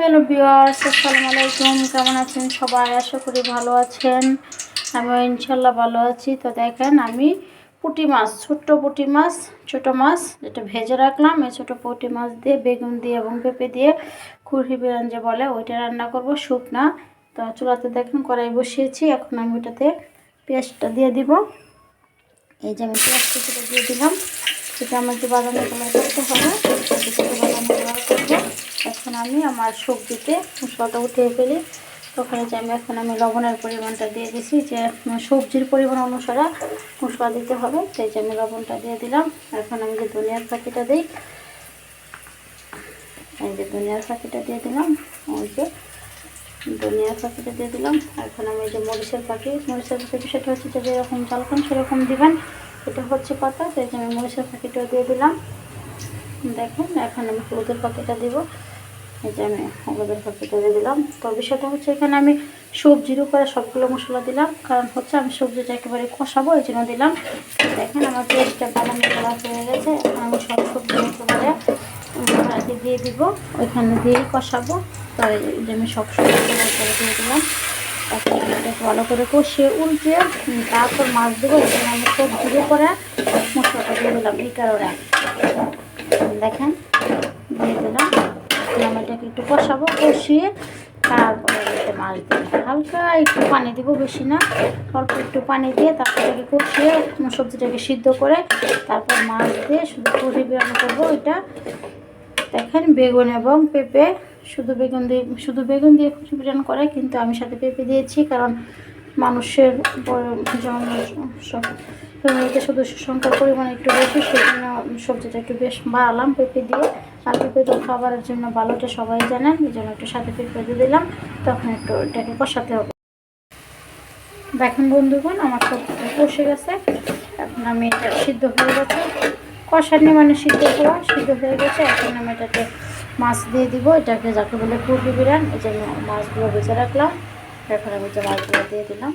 Hello বিয়ার্স আসসালামু আলাইকুম। কেমন আছেন সবাই? আশা করি ভালো আছেন। আমি ইনশাল্লাহ ভালো আছি। তো দেখেন, আমি পুঁটি মাছ, ছোট্ট পুঁটি মাছ, ছোট মাছ যেটা ভেজে রাখলাম, এই ছোটো পুঁটি মাছ দিয়ে বেগুন দিয়ে এবং পেঁপে দিয়ে খুরহি বিরান যে বলে, ওইটা রান্না করব শুকনা তো চুলাতে দেখেন কড়াই বসিয়েছি, এখন আমি ওটাতে পেঁয়াজটা দিয়ে দিব। এই যে আমি পেঁয়াজটা দিয়ে দিলাম। সেটা আমাকে বাদামি কালার করতে হবে সেটা বাদামি কালার করব এখন আমি আমার সবজিতে মশলাটা উঠিয়ে ফেলি। ওখানে যে আমি এখন আমি লবণের পরিমাণটা দিয়ে দিছি যে সবজির পরিমাণ অনুসারে মশলা দিতে হবে। সেই যে আমি লবণটা দিয়ে দিলাম। এখন আমি যে ধনিয়ার পাখিটা দিই, এই যে ধনিয়ার পাখিটা দিয়ে দিলাম। ওই যে ধনিয়ার পাখিটা দিয়ে দিলাম। এখন আমি যে মরিচের পাখি মরিচের পাখি সেটা হচ্ছে যে যেরকম চালকান সেরকম দিবেন। এটা হচ্ছে পাতা। সেই যে আমি মরিচের পাখিটাও দিয়ে দিলাম। দেখুন, এখন আমি হলুদের পাখিটা দিব। এই যে আমি হলুদের পাখিটা দিয়ে দিলাম। তো বিষয়টা হচ্ছে এখানে আমি সবজির উপরে সবগুলো মশলা দিলাম। কারণ হচ্ছে আমি সবজিটা একেবারে কষাবো, এই জন্য দিলাম। দেখেন আমার পেস্টটা বানানো করা হয়ে গেছে। আমি সব সবজি একেবারে কড়াইতে দিয়ে দিব, ওইখানে দিয়েই কষাবো। তো এই যে আমি সব সবজিগুলো করে দিয়ে দিলাম। তারপর ভালো করে কষিয়ে উল্টে তারপর মাছ দেবো। এখানে আমি সবজির উপরে মশলাটা দিয়ে দিলাম, এই কারণে। দেখেন, দিয়ে দিলাম। এটাকে একটু কষাবো, কষিয়ে তারপরে মাছ দিব হালকা একটু পানি দিব বেশি না, অল্প একটু পানি দিয়ে তারপর কষিয়ে সবজিটাকে সিদ্ধ করে তারপর মাছ দিয়ে শুধু পুরি বিরানি করব ওইটা। দেখেন বেগুন এবং পেঁপে, শুধু বেগুন দিয়ে, শুধু বেগুন দিয়ে বিরিয়ানি করে কিন্তু আমি সাথে পেঁপে দিয়েছি কারণ মানুষের সব ফ্যামিলিতে সদস্য সংখ্যার পরিমাণ একটু বেশি সেই জন্য সবজিটা একটু বেশ বাড়ালাম পেঁপে দিয়ে। আর পেঁপে তো খাবারের জন্য ভালোটা সবাই জানেন এই জন্য একটু সাথে পেঁপে দিয়ে দিলাম, তখন একটু এটাকে কষাতে হবে। দেখেন বন্ধুগণ, আমার সবজিটা কষে গেছে। এখন আমি এটা সিদ্ধ হয়ে গেছে। কষানি মানে সিদ্ধ হওয়া, সিদ্ধ হয়ে গেছে। এখন আমি এটাকে মাছ দিয়ে দিব। এটাকে যাকে বলে পুরবি বিরান এই যে মাছগুলো বেঁচে রাখলাম। এখন আমি যে মাছগুলো দিয়ে দিলাম।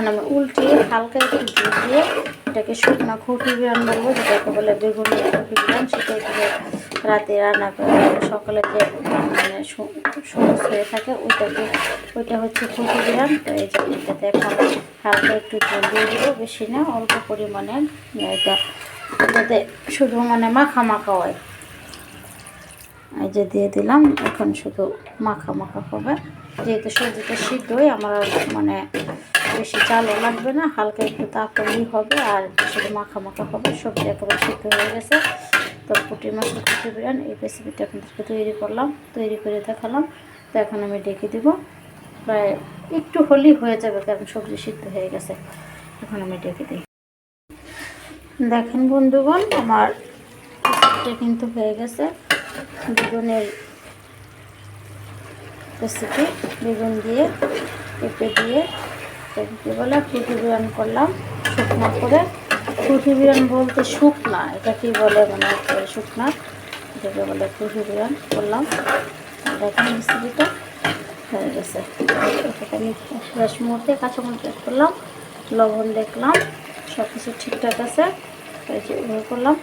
এখন আমি উল্টিয়ে হালকা একটু জল দিয়ে এটাকে শুকনো খুঁটি বিরান বলব, যেটাকে বলে বেগুন খুঁটি বিরান, সেটা রাতে রান্না করে সকালে যে মানে সবুজ হয়ে থাকে, ওইটাকে ওইটা হচ্ছে খুঁটি বিরান। তো এই যে এটাতে এখন হালকা একটু জল দিয়ে দেবো, বেশি না, অল্প পরিমাণে। এটা এটাতে শুধু মানে মাখা মাখা হয়। এই যে দিয়ে দিলাম, এখন শুধু মাখা মাখা হবে। যেহেতু সবজিটা সিদ্ধই, আমার মানে বেশি চালও লাগবে না, হালকা একটু তাপলি হবে, আর শুধু মাখা মাখা হবে, সবজি একেবারে সিদ্ধ হয়ে গেছে। তো পুটি মাছের কুটি বিরিয়ান, এই রেসিপিটা আপনাদেরকে তৈরি করলাম, তৈরি করে দেখালাম। তো এখন আমি ডেকে দিব। প্রায় একটু হলেই হয়ে যাবে, কারণ সবজি সিদ্ধ হয়ে গেছে। এখন আমি ডেকে দিই। দেখেন বন্ধুগণ, আমার রেসিপিটা কিন্তু হয়ে গেছে। বেগুনের রেসিপি বেগুন দিয়ে, পেঁপে দিয়ে বলে ফুটি বিরিয়ান করলাম, শুকনো করে। ফুটি বিরিয়ান বলতে শুকনা, এটা কি বলে মানে শুকনা? এটাকে বলে ফুটি বিরিয়ান করলাম। দেখেন রেসিপিটা, হয়ে গেছে। এটাকে আমি ফ্রেশ মুহূর্তে কাঁচামরিচ করলাম, লবণ দেখলাম সব কিছু ঠিকঠাক আছে, এই যে করলাম।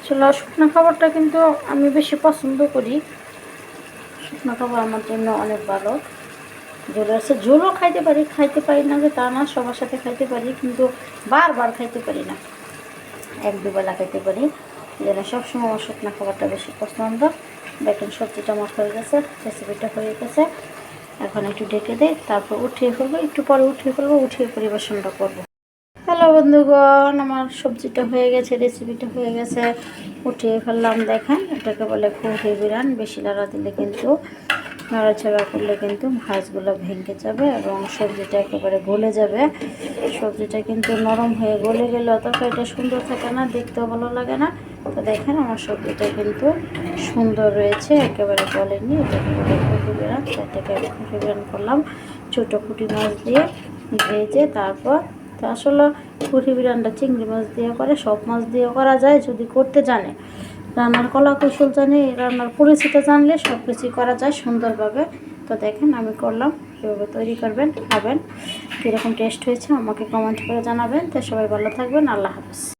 আসলে শুকনো খাবারটা কিন্তু আমি বেশি পছন্দ করি। শুকনো খাবার আমার জন্য অনেক ভালো। ঝোল আছে ঝোলও খাইতে পারি খাইতে পারি না যে তা না, সবার সাথে খাইতে পারি, কিন্তু বারবার খাইতে পারি না। এক দুবেলা খাইতে পারি। যেন সবসময় আমার শুকনো খাবারটা বেশি পছন্দ। দেখেন সবজিটা আমার হয়ে গেছে, রেসিপিটা হয়ে গেছে। এখন একটু ডেকে দেয় তারপর উঠিয়ে ফেলব। একটু পরে উঠিয়ে ফেলব, উঠিয়ে পরিবেশনটা করব। হ্যালো বন্ধুগণ, আমার সবজিটা হয়ে গেছে, রেসিপিটা হয়ে গেছে। উঠিয়ে ফেললাম, দেখেন এটাকে বলে খুঁটি বিরান বেশি লাড়া দিলে কিন্তু নাড়াচাড়া করলে কিন্তু মাছগুলো ভেঙে যাবে এবং সবজিটা একেবারে গলে যাবে। সবজিটা কিন্তু নরম হয়ে গলে গেলে অতটা এটা সুন্দর থাকে না, দেখতেও ভালো লাগে না। তো দেখেন আমার সবজিটা কিন্তু সুন্দর রয়েছে, একেবারে গলেনি বলে খুঁটি বিরান এটাকে খুঁটি বিরান করলাম ছোটো খুঁটি মাছ দিয়ে ভেজে তারপর তো আসলে পুঁটি বিরানটা চিংড়ি মাছ দিয়ে করে, সব মাছ দিয়ে করা যায় যদি করতে জানে। রান্নার কলা কৌশল জানে, রান্নার পরিচিতি জানলে সব কিছুই করা যায় সুন্দরভাবে। তো দেখেন, আমি করলাম কীভাবে তৈরি করবেন, খাবেন। কীরকম টেস্ট হয়েছে আমাকে কমেন্ট করে জানাবেন। তো সবাই ভালো থাকবেন, আল্লাহ হাফিজ।